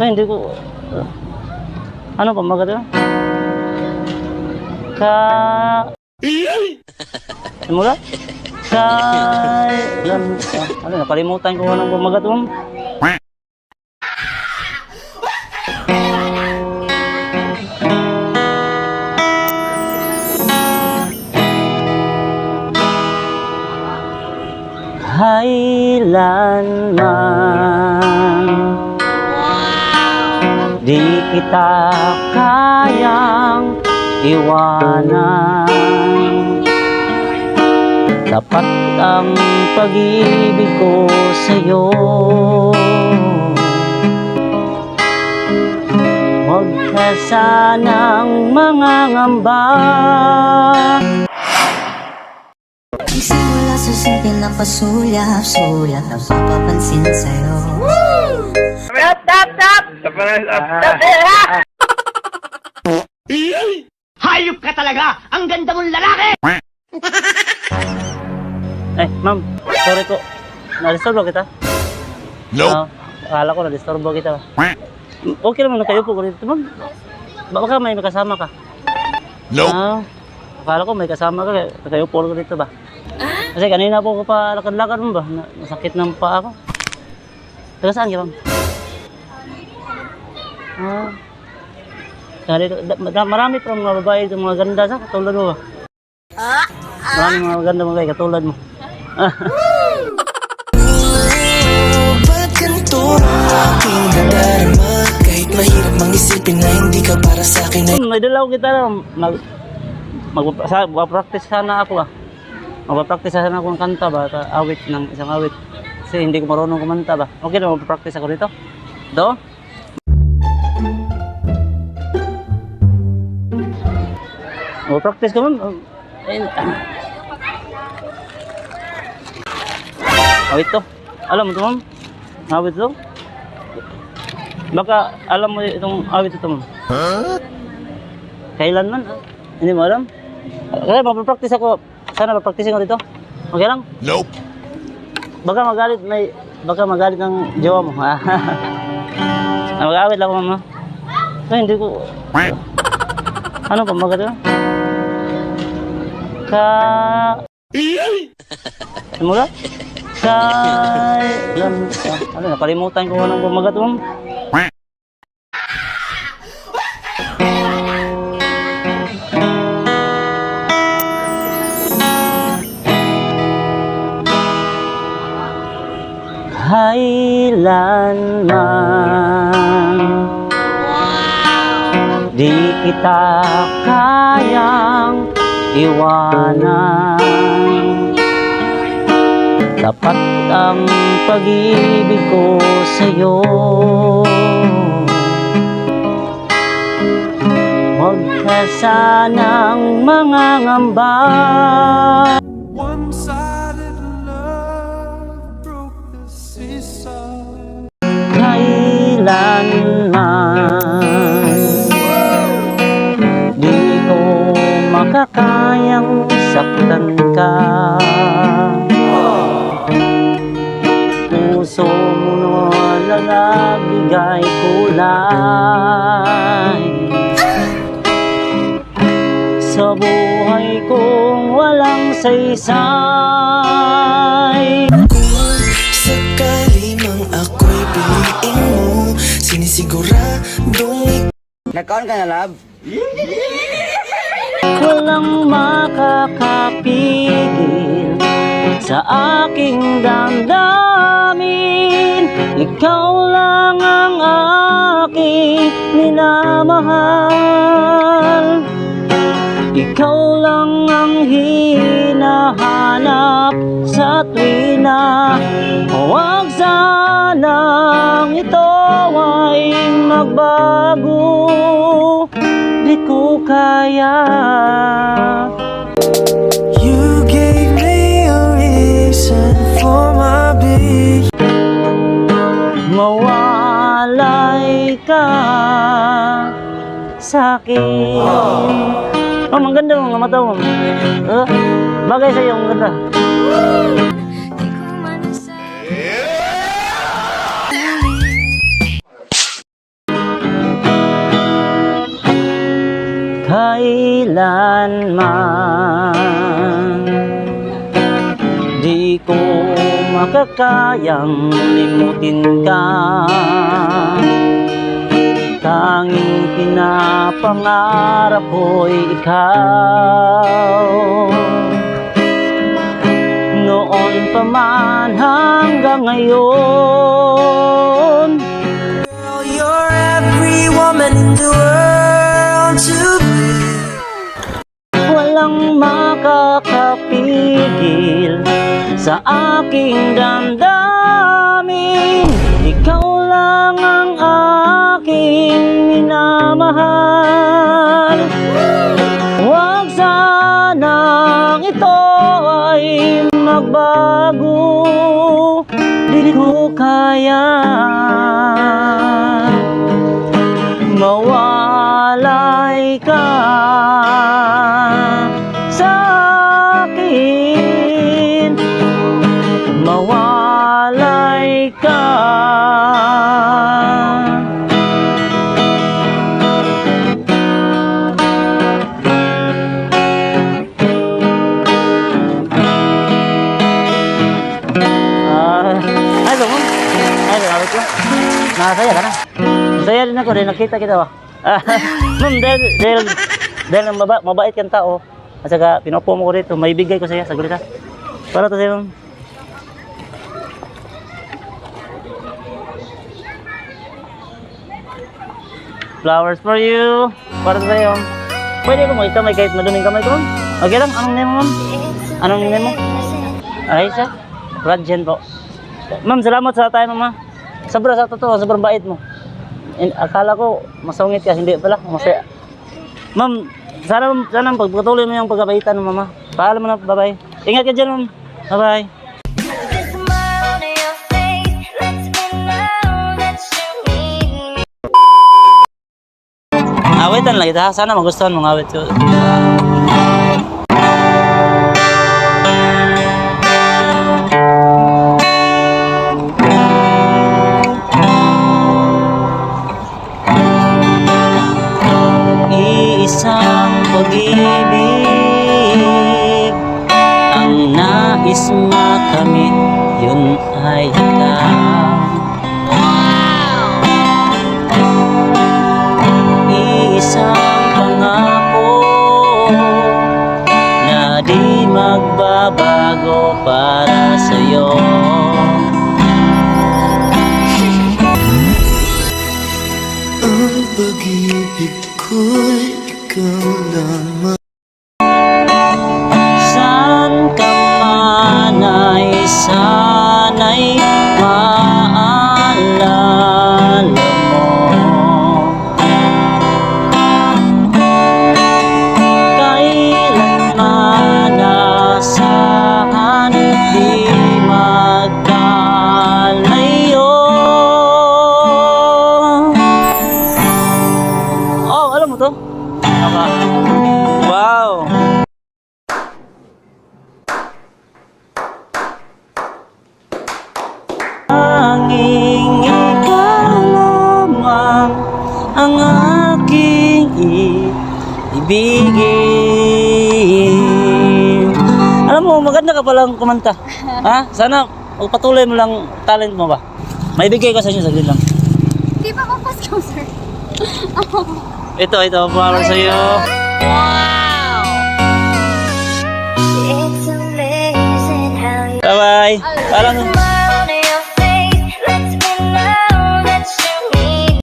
Ay, hindi ko... Ano pa maganda? Ka... Simula? Ka... Ano, nakalimutan ko anong pamagat mo. Kita kayang iwanan. Tapat ang pag-ibig ko sa'yo. Huwag ka sanang mangangamba. Simula sa simple na pasulyap-sulyap Napapapansin sa'yo Hayop ka talaga! Ang ganda mong lalaki! Eh, ma'am, sorry po. Na-disturbo kita? No. akala ko na-disturbo kita. Okay naman na kayo po dito, ma'am. Baka may kasama ka. Nope. Ah, akala ko may kasama ka, kaya kayo po ko dito ba? Kasi kanina po ko pa lakad-lakad mo ba? Na- Nasakit ng paa ko. Taga saan ka, ma'am? Ah. Kaya dito, da- da- marami pa mga babae mga ganda sa katulad mo ba? Marami mga ganda mga babae katulad mo. Hmm, may dalaw kita na mag mag sa practice sana ako ah. Magpa-practice sana ako ng kanta ba, awit ng isang awit. Kasi hindi ko marunong kumanta ba. Okay na magpa-practice ako dito. Do? Magpa-practice ka man. Ayun. Awit to. Alam mo to, ma'am? Awit to? Baka alam mo itong awit ito, ma'am. Kailan man? ah? Hindi mo alam? Kaya magpa-practice ako. Sana mag-practice ako dito. Okay lang? Nope. Baka magalit may baka magalit ng jowa mo. Ah, Mag-awit lang ako, mama. Ay, hindi ko... Ano pa maganda? Ka... Simula? Ka... Ano, nakalimutan ko anong pamagat mo. Kailanman Di kita kayang iwanan. Tapat ang pag-ibig ko sa'yo. Huwag ka sanang mangangamba saktan ka. Puso mo na nagbigay kulay Sa buhay kong walang saysay. Sakali mang ako'y piliin mo Sinisiguradong Walang makakapigil sa aking damdamin. Ikaw lang ang aking minamahal. Ikaw lang ang hinahanap sa tuwi na Huwag sanang ito ay magbago. Di ko kaya ka sa akin. Oh, ang ganda ng mata mo. Oh, bagay sa'yo, ang ganda. Kailanman Di ko makakayang limutin ka Tanging pinapangarap ko'y ikaw Noon pa man hanggang ngayon Girl, you're every woman in the world to be. Walang makakapigil sa aking damdamin minamahal Huwag sanang ito ay magbago. Di ko kaya Din ako, rin nakita kita ba? Ah, Ma'am, dahil, dahil, dahil maba, mabait kang tao, at saka pinupo mo ko dito, may bigay ko sa'yo, saglit ha. Para to sa'yo, ma'am. Flowers for you. Para to sa'yo. Pwede ko mo ito, may kahit maduming kamay ko, ma'am. Okay lang, anong name mo, ma'am? Anong name mo? Aisha? Radjen po. Ma'am, salamat sa tayo, ma'am. Sobra sa totoo, sobrang bait mo. In, akala ko masungit ka, hindi pala. Masaya. Ma'am, sana, sana pagpatuloy mo yung pagkabaitan mo, mama. Paalam mo na, bye-bye. Ingat ka dyan, ma'am. Bye-bye. Awitan lang kita, sana magustuhan mong awit ko. Iisang pag-ibig. Ang nais makamit Yun ay ikaw. Iisang pangako Na di magbabago para sa'yo ibigin. Alam mo, maganda ka palang kumanta. ha? Sana patuloy mo lang talent mo ba? May bigay ko sa inyo, saglit lang. Di ba papasko, sir? Ito, ito, para sa iyo. You Bye-bye. Parang